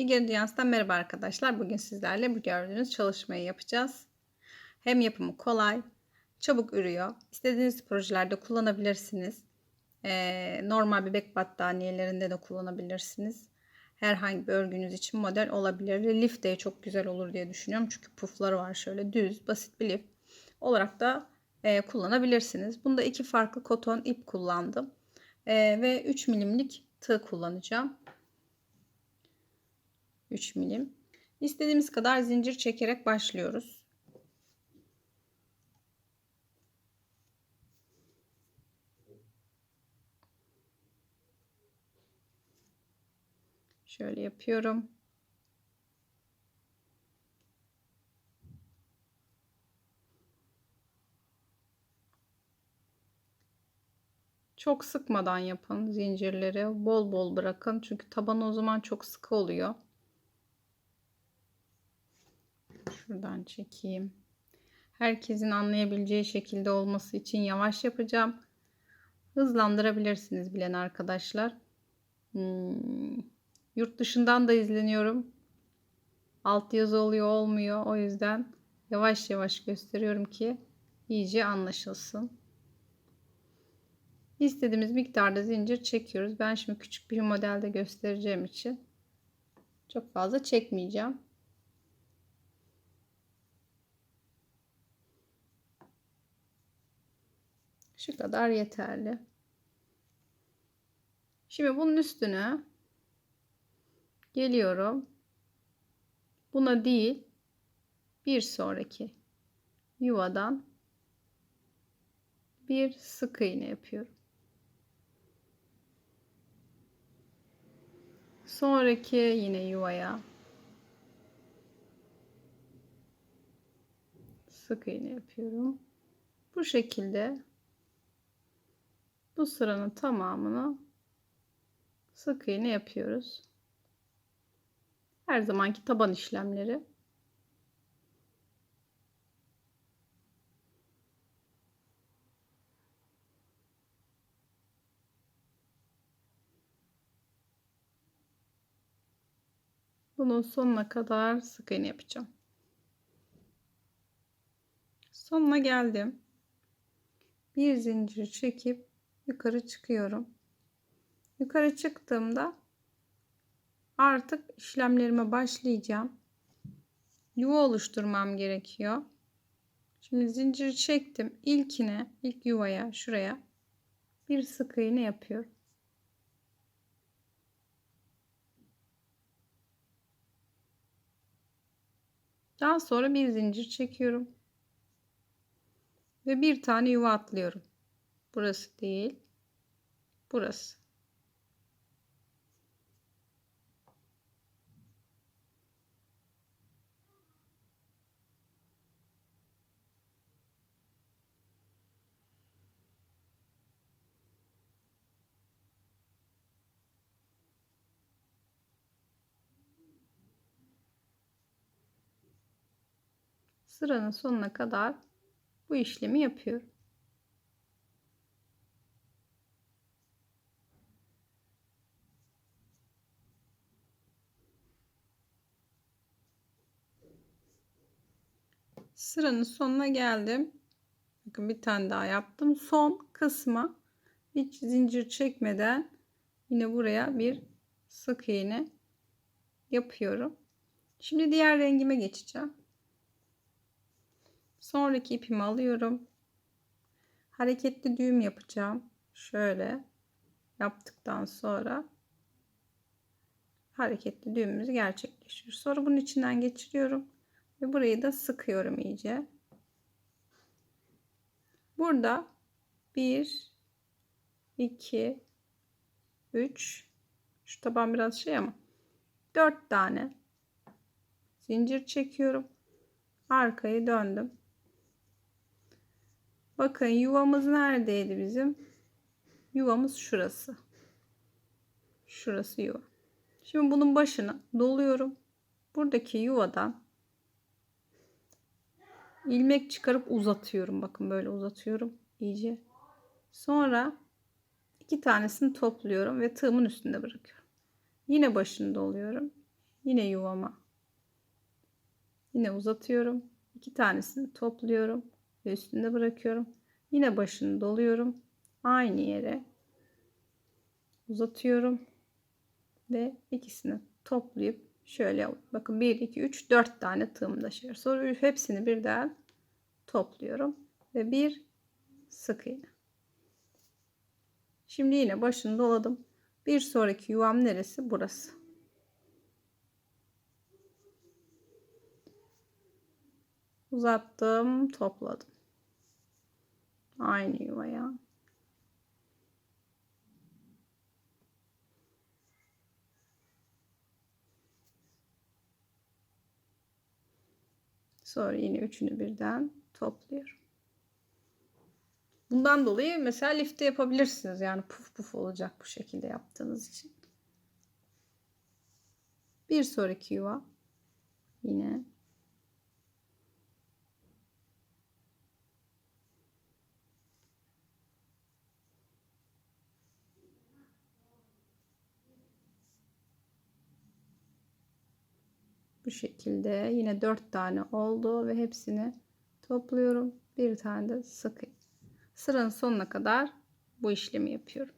Bilgi Dünyası'ndan merhaba arkadaşlar. Bugün sizlerle bu gördüğünüz çalışmayı yapacağız. Hem yapımı kolay, çabuk ürüyor. İstediğiniz projelerde kullanabilirsiniz. Ee, normal bebek battaniyelerinde de kullanabilirsiniz. Herhangi bir örgünüz için model olabilir. Lif de çok güzel olur diye düşünüyorum. Çünkü pufları var şöyle düz, basit bir lif olarak da e, kullanabilirsiniz. Bunda iki farklı koton ip kullandım. E, ve 3 milimlik tığ kullanacağım. 3 milim. İstediğimiz kadar zincir çekerek başlıyoruz. Şöyle yapıyorum. Çok sıkmadan yapın zincirleri. Bol bol bırakın. Çünkü taban o zaman çok sıkı oluyor. Şuradan çekeyim. Herkesin anlayabileceği şekilde olması için yavaş yapacağım. Hızlandırabilirsiniz bilen arkadaşlar. Hmm. Yurt dışından da izleniyorum. Alt yazı oluyor olmuyor. O yüzden yavaş yavaş gösteriyorum ki iyice anlaşılsın. İstediğimiz miktarda zincir çekiyoruz. Ben şimdi küçük bir modelde göstereceğim için çok fazla çekmeyeceğim. Şu kadar yeterli. Şimdi bunun üstüne geliyorum. Buna değil bir sonraki yuvadan bir sık iğne yapıyorum. Sonraki yine yuvaya sık iğne yapıyorum. Bu şekilde bu sıranın tamamını sık iğne yapıyoruz. Her zamanki taban işlemleri. Bunun sonuna kadar sık iğne yapacağım. Sonuna geldim. Bir zincir çekip yukarı çıkıyorum. Yukarı çıktığımda artık işlemlerime başlayacağım. Yuva oluşturmam gerekiyor. Şimdi zinciri çektim. İlkine, ilk yuvaya, şuraya bir sık iğne yapıyorum. Daha sonra bir zincir çekiyorum. Ve bir tane yuva atlıyorum. Burası değil. Burası. Sıranın sonuna kadar bu işlemi yapıyorum. Sıranın sonuna geldim. Bakın bir tane daha yaptım. Son kısma hiç zincir çekmeden yine buraya bir sık iğne yapıyorum. Şimdi diğer rengime geçeceğim. Sonraki ipimi alıyorum. Hareketli düğüm yapacağım. Şöyle yaptıktan sonra hareketli düğümümüz gerçekleşiyor. Sonra bunun içinden geçiriyorum ve burayı da sıkıyorum iyice. Burada 1 2 3 şu taban biraz şey ama 4 tane zincir çekiyorum. Arkayı döndüm. Bakın yuvamız neredeydi bizim? Yuvamız şurası. Şurası yuva. Şimdi bunun başını doluyorum. Buradaki yuvadan ilmek çıkarıp uzatıyorum. Bakın böyle uzatıyorum iyice. Sonra iki tanesini topluyorum ve tığımın üstünde bırakıyorum. Yine başını doluyorum. Yine yuvama. Yine uzatıyorum. İki tanesini topluyorum ve üstünde bırakıyorum. Yine başını doluyorum. Aynı yere uzatıyorum ve ikisini toplayıp şöyle bakın 1 2 3 4 tane tığım taşıyor. Sonra hepsini birden topluyorum ve bir sık iğne. Şimdi yine başını doladım. Bir sonraki yuvam neresi? Burası. Uzattım, topladım. Aynı yuvaya. Sonra yine üçünü birden topluyorum. Bundan dolayı mesela lifte yapabilirsiniz. Yani puf puf olacak bu şekilde yaptığınız için. Bir sonraki yuva yine bu şekilde yine dört tane oldu ve hepsini topluyorum. Bir tane de sık Sıranın sonuna kadar bu işlemi yapıyorum.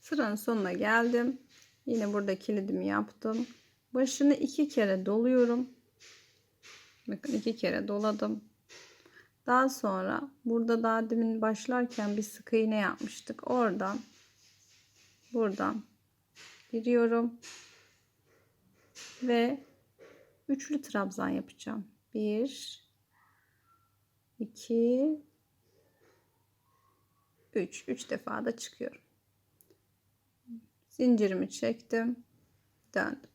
Sıranın sonuna geldim. Yine burada kilidimi yaptım. Başını iki kere doluyorum. Bakın iki kere doladım. Daha sonra burada daha demin başlarken bir sık iğne yapmıştık. Oradan buradan giriyorum ve üçlü trabzan yapacağım. 1 2 3 3 defa da çıkıyorum. Zincirimi çektim. Döndüm.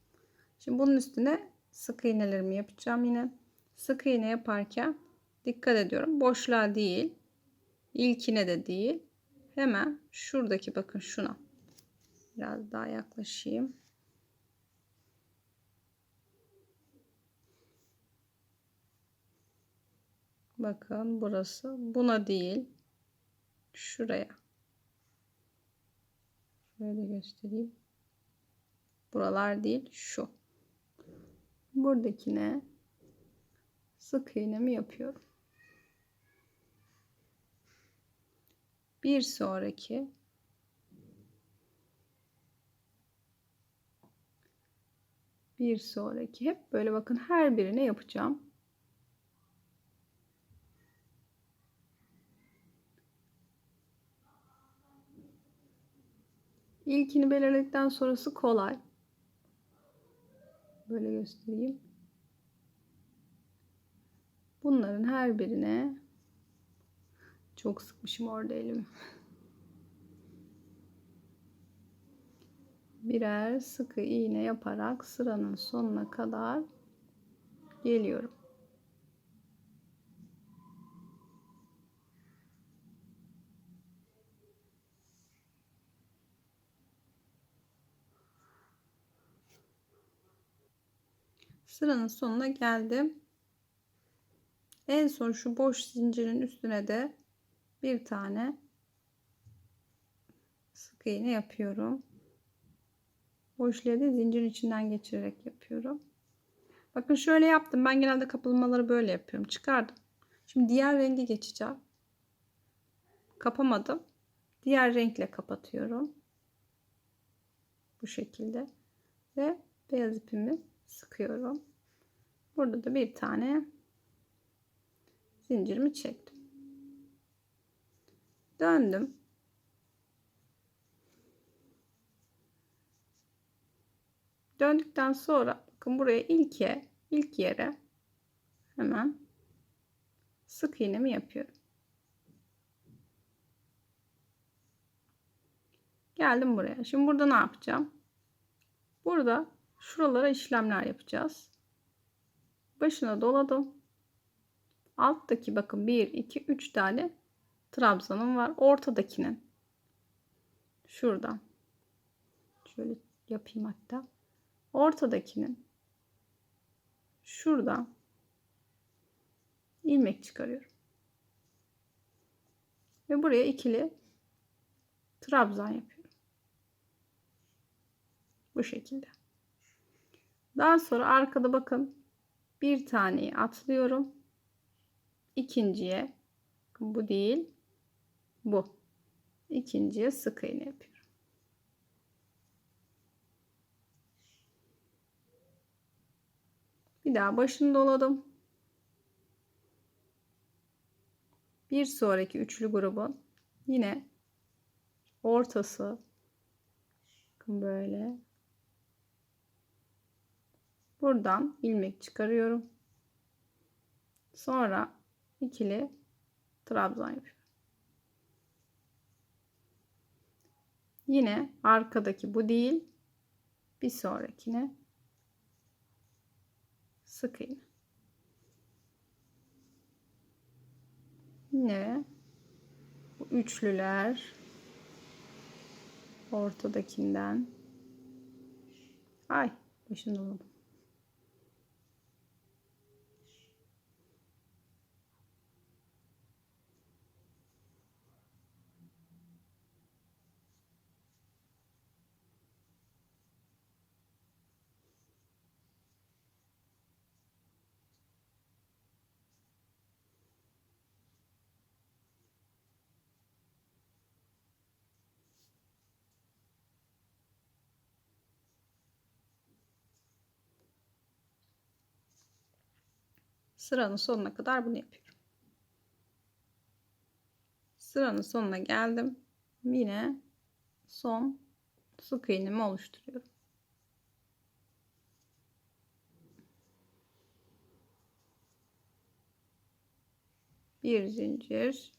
Şimdi bunun üstüne sık iğnelerimi yapacağım yine. Sık iğne yaparken dikkat ediyorum. Boşluğa değil. ilkine de değil. Hemen şuradaki bakın şuna. Biraz daha yaklaşayım. Bakın burası buna değil. Şuraya. Şöyle göstereyim. Buralar değil şu. Buradakine sık iğnemi yapıyorum. Bir sonraki bir sonraki hep böyle bakın her birine yapacağım. İlkini belirledikten sonrası kolay. Böyle göstereyim. Bunların her birine çok sıkmışım orada elimi. Birer sıkı iğne yaparak sıranın sonuna kadar geliyorum. Sıranın sonuna geldim. En son şu boş zincirin üstüne de bir tane sık iğne yapıyorum. Boşluğu da zincirin içinden geçirerek yapıyorum. Bakın şöyle yaptım. Ben genelde kapılmaları böyle yapıyorum. Çıkardım. Şimdi diğer rengi geçeceğim. Kapamadım. Diğer renkle kapatıyorum. Bu şekilde. Ve beyaz ipimi sıkıyorum. Burada da bir tane zincirimi çektim. Döndüm. Döndükten sonra bakın buraya ilk ye, ilk yere hemen sık iğnemi yapıyorum. Geldim buraya. Şimdi burada ne yapacağım? Burada Şuralara işlemler yapacağız. Başına doladım. Alttaki bakın 1, 2, 3 tane trabzanım var. Ortadakinin şuradan şöyle yapayım hatta. Ortadakinin şuradan ilmek çıkarıyorum. Ve buraya ikili trabzan yapıyorum. Bu şekilde. Daha sonra arkada bakın bir taneyi atlıyorum. İkinciye bu değil bu. İkinciye sık iğne yapıyorum. Bir daha başını doladım. Bir sonraki üçlü grubun yine ortası böyle buradan ilmek çıkarıyorum. Sonra ikili trabzan yapıyorum. Yine arkadaki bu değil bir sonrakine sık iğne. Yine bu üçlüler ortadakinden ay başını doladım. Sıranın sonuna kadar bunu yapıyorum. Sıranın sonuna geldim. Yine son sık iğnemi oluşturuyorum. Bir zincir.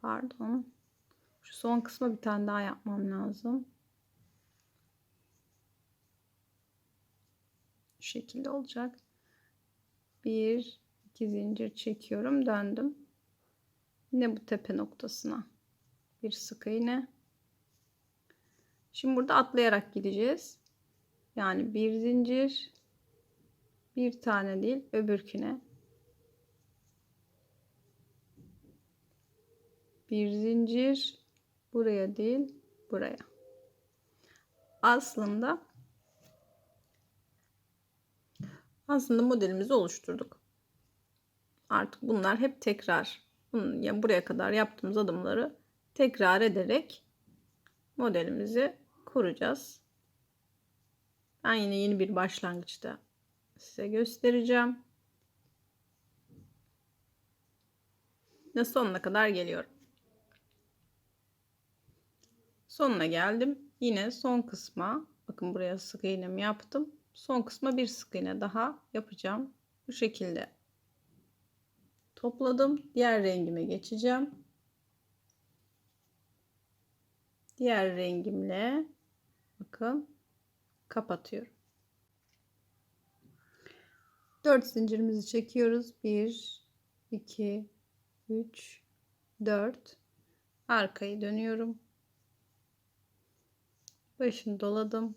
Pardon. Şu son kısma bir tane daha yapmam lazım. Şu şekilde olacak. Bir, iki zincir çekiyorum döndüm. Yine bu tepe noktasına bir sık iğne. Şimdi burada atlayarak gideceğiz. Yani bir zincir bir tane değil öbürküne. Bir zincir buraya değil buraya. Aslında aslında modelimizi oluşturduk artık bunlar hep tekrar. Yani buraya kadar yaptığımız adımları tekrar ederek modelimizi kuracağız. Ben yine yeni bir başlangıçta size göstereceğim. Ve sonuna kadar geliyorum. Sonuna geldim. Yine son kısma bakın buraya sık iğnemi yaptım. Son kısma bir sık iğne daha yapacağım. Bu şekilde topladım. Diğer rengime geçeceğim. Diğer rengimle bakın kapatıyorum. 4 zincirimizi çekiyoruz. 1 2 3 4 arkayı dönüyorum. Başını doladım.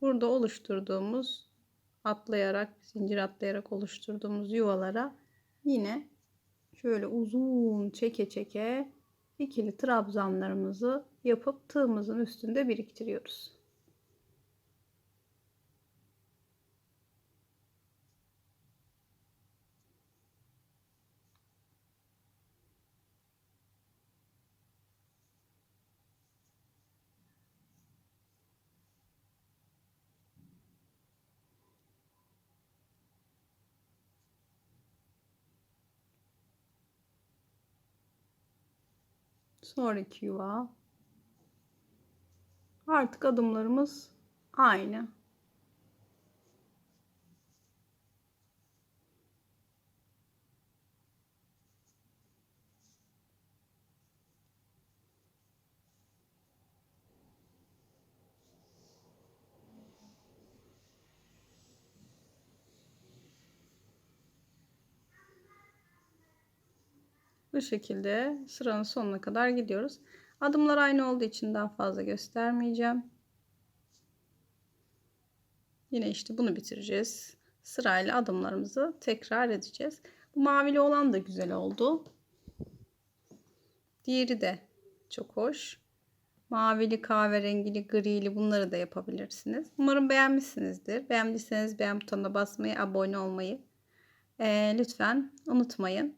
Burada oluşturduğumuz atlayarak zincir atlayarak oluşturduğumuz yuvalara yine şöyle uzun çeke çeke ikili trabzanlarımızı yapıp tığımızın üstünde biriktiriyoruz. Sonraki yuva. Artık adımlarımız aynı. Bu şekilde sıranın sonuna kadar gidiyoruz. Adımlar aynı olduğu için daha fazla göstermeyeceğim. Yine işte bunu bitireceğiz. Sırayla adımlarımızı tekrar edeceğiz. Bu mavili olan da güzel oldu. Diğeri de çok hoş. Mavili, kahverengili, grili bunları da yapabilirsiniz. Umarım beğenmişsinizdir. Beğendiyseniz beğen butonuna basmayı, abone olmayı eee, lütfen unutmayın.